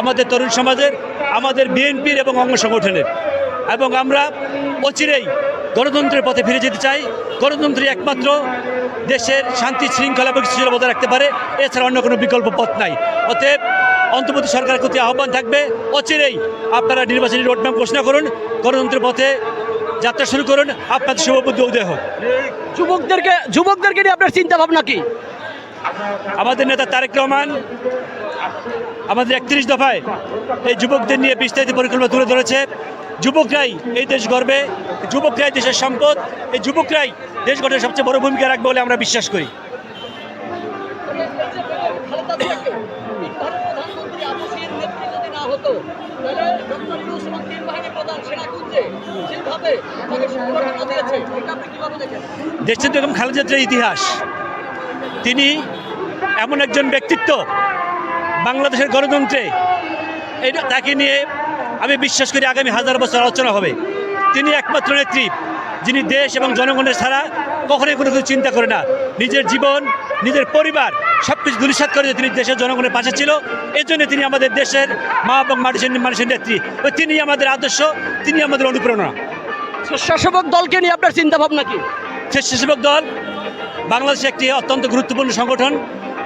আমাদের তরুণ সমাজের আমাদের বিএনপির এবং অঙ্গ সংগঠনের। এবং আমরা অচিরেই গণতন্ত্রের পথে ফিরে যেতে চাই। গণতন্ত্রই একমাত্র দেশের শান্তি শৃঙ্খলা এবং স্থিতিশীলতা বজায় রাখতে পারে। এছাড়া অন্য কোনো বিকল্প পথ নাই। অতএব অন্তর্বর্তী সরকারের প্রতি আহ্বান থাকবে অচিরেই আপনারা নির্বাচনী রোডম্যাপ ঘোষণা করুন গণতন্ত্রের পথে যাত্রা শুরু করুন। আপনাদের শুভবুদ্ধি উদয় হোক যুবকদেরকে যুবকদেরকে নিয়ে আপনার চিন্তা ভাবনা কি? আমাদের নেতা তারেক রহমান আমাদের একত্রিশ দফায় এই যুবকদের নিয়ে বিস্তারিত পরিকল্পনা তুলে ধরেছে। যুবকরাই এই দেশ গর্বে, যুবকরাই দেশের সম্পদ, এই যুবকরাই দেশ গঠনের সবচেয়ে বড় ভূমিকা রাখবে বলে আমরা বিশ্বাস করি। বেগম খালেদা জিয়ার ইতিহাস। তিনি এমন একজন ব্যক্তিত্ব বাংলাদেশের গণতন্ত্রে এটা তাকে নিয়ে আমি বিশ্বাস করি আগামী হাজার বছর আলোচনা হবে। তিনি একমাত্র নেত্রী যিনি দেশ এবং জনগণের ছাড়া কখনোই কোনো কিছু চিন্তা করে না। নিজের জীবন নিজের পরিবার সব কিছু দুলিশাত করে তিনি দেশের জনগণের পাশে ছিল। এই জন্য তিনি আমাদের দেশের মা এবং মানুষের মানুষের নেত্রী। তিনি আমাদের আদর্শ তিনি আমাদের অনুপ্রেরণা। স্বেচ্ছাসেবক দলকে নিয়ে আপনার চিন্তা ভাবনা কি স্বেচ্ছাসেবক দল বাংলাদেশে একটি অত্যন্ত গুরুত্বপূর্ণ সংগঠন।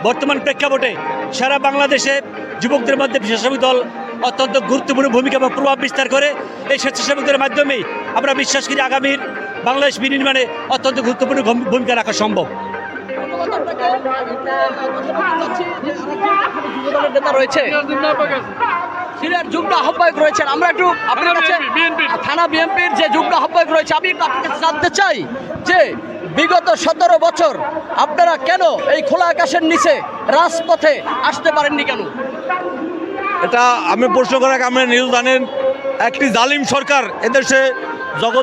বর্তমান প্রেক্ষাপটে সারা বাংলাদেশে যুবকদের মধ্যে স্বেচ্ছাসেবক দল অত্যন্ত গুরুত্বপূর্ণ ভূমিকা এবং প্রভাব বিস্তার করে। এই স্বেচ্ছাসেবকদের মাধ্যমেই আমরা বিশ্বাস করি আগামীর বাংলাদেশ বিনির্মাণে অত্যন্ত গুরুত্বপূর্ণ ভূমি- ভূমিকা রাখা সম্ভব। রয়েছে সিনিয়র যুগ্ম আহ্বায়ক রয়েছেন। আমরা একটু আপনার কাছে থানা বিএনপির যে যুগ্ম আহ্বায়ক রয়েছে আমি একটু আপনার কাছে জানতে চাই যে বিগত সতেরো বছর আপনারা কেন এই খোলা আকাশের নিচে রাজপথে আসতে পারেননি কেন? এটা আমি প্রশ্ন করার আপনারা নিউজ জানেন, একটি জালিম সরকার এদেশে জগৎ